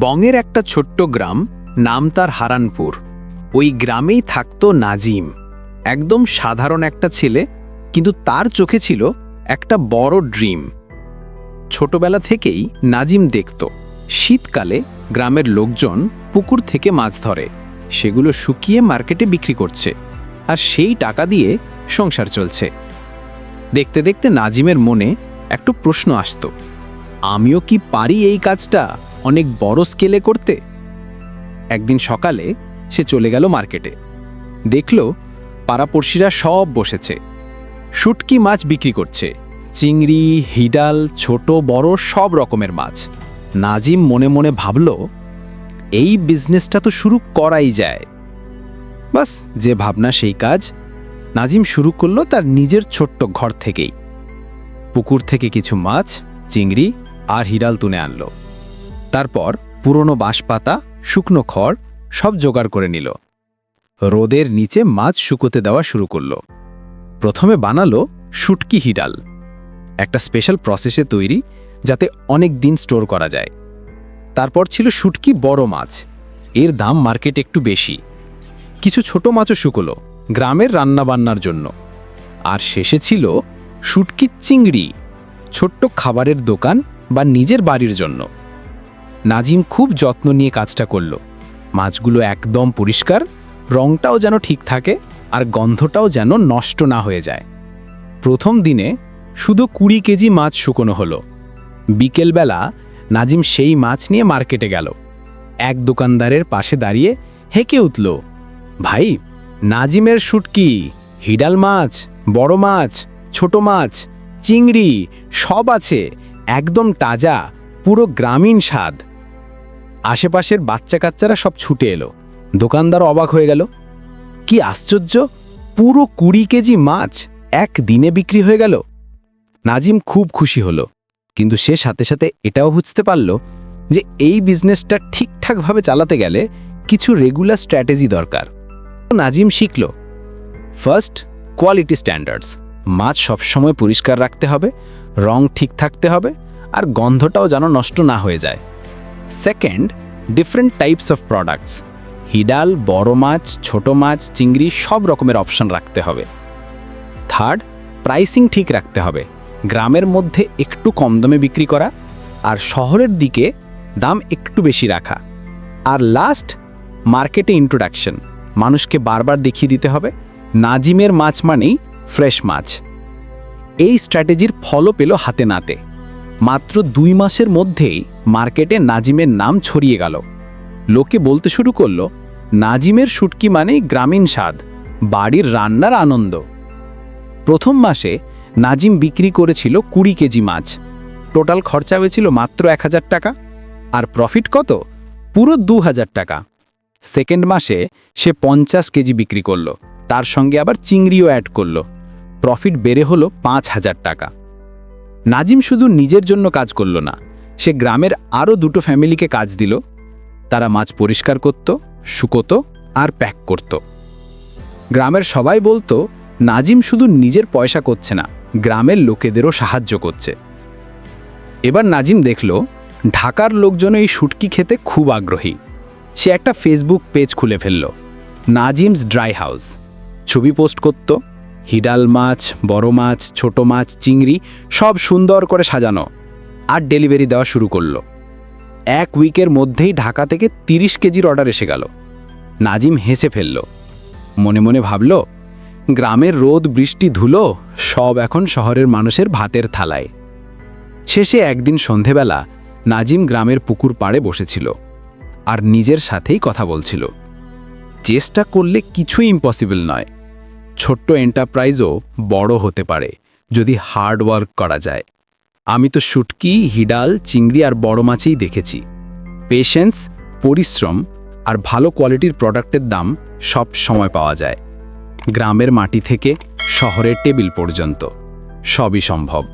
বঙের একটা ছোট্ট গ্রাম, নাম তার হারানপুর। ওই গ্রামেই থাকত নাজিম। একদম সাধারণ একটা ছেলে, কিন্তু তার চোখে ছিল একটা বড় ড্রিম। ছোটবেলা থেকেই নাজিম দেখত, শীতকালে গ্রামের লোকজন পুকুর থেকে মাছ ধরে, সেগুলো শুকিয়ে মার্কেটে বিক্রি করছে, আর সেই টাকা দিয়ে সংসার চলছে। দেখতে দেখতে নাজিমের মনে একটু প্রশ্ন আসতো, আমিও কি পারি এই কাজটা? অনেক বড় স্কেলে করতে। একদিন সকালে সে চলে গেল মার্কেটে। দেখল পাড়াপড়শিরা সব বসেছে। শুটকি মাছ বিক্রি করছে। চিংড়ি, হিডাল, ছোট, বড় সব রকমের মাছ। নাজিম মনে মনে ভাবল, এই বিজনেসটা তো শুরু করাই যায়। বাস, যে ভাবনা সেই কাজ নাজিম শুরু করল তার নিজের ছোট্ট ঘর থেকেই। পুকুর থেকে কিছু মাছ, চিংড়ি আর হিডাল তুলে আনলো। তারপর পুরনো বাঁশপাতা, শুকনো খড় সব জোগাড় করে নিল। রোদের নিচে মাছ শুকোতে দেওয়া শুরু করল। প্রথমে বানালো শুটকি হিডাল, একটা স্পেশাল প্রসেসে তৈরি যাতে অনেক দিন স্টোর করা যায়। তারপর ছিল শুটকি বড় মাছ, এর দাম মার্কেট একটু বেশি। কিছু ছোট মাছও শুকলো গ্রামের রান্নাবান্নার জন্য। আর শেষে ছিল শুটকি চিংড়ি, ছোট্ট খাবারের দোকান বা নিজের বাড়ির জন্য। নাজিম খুব যত্ন নিয়ে কাজটা করল। মাছগুলো একদম পরিষ্কার, রংটাও যেন ঠিক থাকে আর গন্ধটাও যেন নষ্ট না হয়ে যায়। প্রথম দিনে শুধু কুড়ি কেজি মাছ শুকনো হলো। বিকেলবেলা নাজিম সেই মাছ নিয়ে মার্কেটে গেল। এক দোকানদারের পাশে দাঁড়িয়ে হেঁকে উঠল, ভাই, নাজিমের শুটকি, হিডাল মাছ, বড় মাছ, ছোট মাছ, চিংড়ি, সব আছে, একদম তাজা, পুরো গ্রামীণ স্বাদ। আশেপাশের বাচ্চা কাচ্চারা সব ছুটে এলো। দোকানদার অবাক হয়ে গেল, কি আশ্চর্য! পুরো কুড়ি কেজি মাছ এক দিনে বিক্রি হয়ে গেল? নাজিম খুব খুশি হলো, কিন্তু সে সাথে সাথে এটাও বুঝতে পারল যে এই বিজনেসটা ঠিকঠাকভাবে চালাতে গেলে কিছু রেগুলার স্ট্র্যাটেজি দরকার। নাজিম শিখল ফার্স্ট কোয়ালিটি স্ট্যান্ডার্ডস মাছ সবসময় পরিষ্কার রাখতে হবে, রং ঠিক থাকতে হবে, আর গন্ধটাও যেন নষ্ট না হয়ে যায়। Second different types of products হিডাল, বড় মাছ, ছোট মাছ, চিংড়ি, সব রকমের অপশন রাখতে হবে। থার্ড প্রাইসিং ঠিক রাখতে হবে। গ্রামের মধ্যে একটু কম দামে বিক্রি করা আর শহরের দিকে দাম একটু বেশি রাখা। আর লাস্ট মার্কেটে ইন্ট্রোডাকশন মানুষকে বারবার দেখিয়ে দিতে হবে, নাজিমের মাছ মানেই ফ্রেশ মাছ। এই স্ট্র্যাটেজির ফলও পেল হাতে নাতে। মাত্র দুই মাসের মধ্যেই মার্কেটে নাজিমের নাম ছড়িয়ে গেল। লোকে বলতে শুরু করল, নাজিমের শুটকি মানেই গ্রামীণ স্বাদ, বাড়ির রান্নার আনন্দ। প্রথম মাসে নাজিম বিক্রি করেছিল কুড়ি কেজি মাছ। টোটাল খরচা হয়েছিল মাত্র এক হাজার টাকা, আর প্রফিট কত? পুরো দু হাজার টাকা। সেকেন্ড মাসে সে পঞ্চাশ কেজি বিক্রি করল, তার সঙ্গে আবার চিংড়িও অ্যাড করল। প্রফিট বেড়ে হলো পাঁচ হাজার টাকা। নাজিম শুধু নিজের জন্য কাজ করল না সে গ্রামের আরও দুটো ফ্যামিলিকে কাজ দিল। তারা মাছ পরিষ্কার করত, শুকোতো আর প্যাক করত। গ্রামের সবাই বলতো, নাজিম শুধু নিজের পয়সা করছে না, গ্রামের লোকেদেরও সাহায্য করছে। এবার নাজিম দেখল, ঢাকার লোকজন এই শুটকি খেতে খুব আগ্রহী। সে একটা ফেসবুক পেজ খুলে ফেলল, নাজিমস ড্রাই হাউস। ছবি পোস্ট করত, হিডাল মাছ, বড় মাছ, ছোট মাছ, চিংড়ি, সব সুন্দর করে সাজানো। আর ডেলিভারি দেওয়া শুরু করল। এক উইকের মধ্যেই ঢাকা থেকে তিরিশ কেজির অর্ডার এসে গেল। নাজিম হেসে ফেলল। মনে মনে ভাবল, গ্রামের রোদ, বৃষ্টি, ধুলো সব এখন শহরের মানুষের ভাতের থালায়। শেষে একদিন সন্ধেবেলা নাজিম গ্রামের পুকুর পাড়ে বসেছিল আর নিজের সাথেই কথা বলছিল। চেষ্টা করলে কিছুই ইম্পসিবল নয়। ছোট্ট এন্টারপ্রাইজও বড় হতে পারে যদি হার্ড ওয়ার্ক করা যায়। আমি তো শুটকি, হিডাল, চিংড়ি আর বড় মাছেই দেখেছি। পেশেন্স, পরিশ্রম আর ভালো কোয়ালিটির প্রোডাক্টের দাম সব সময় পাওয়া যায়। গ্রামের মাটি থেকে শহরের টেবিল পর্যন্ত। সবই সম্ভব।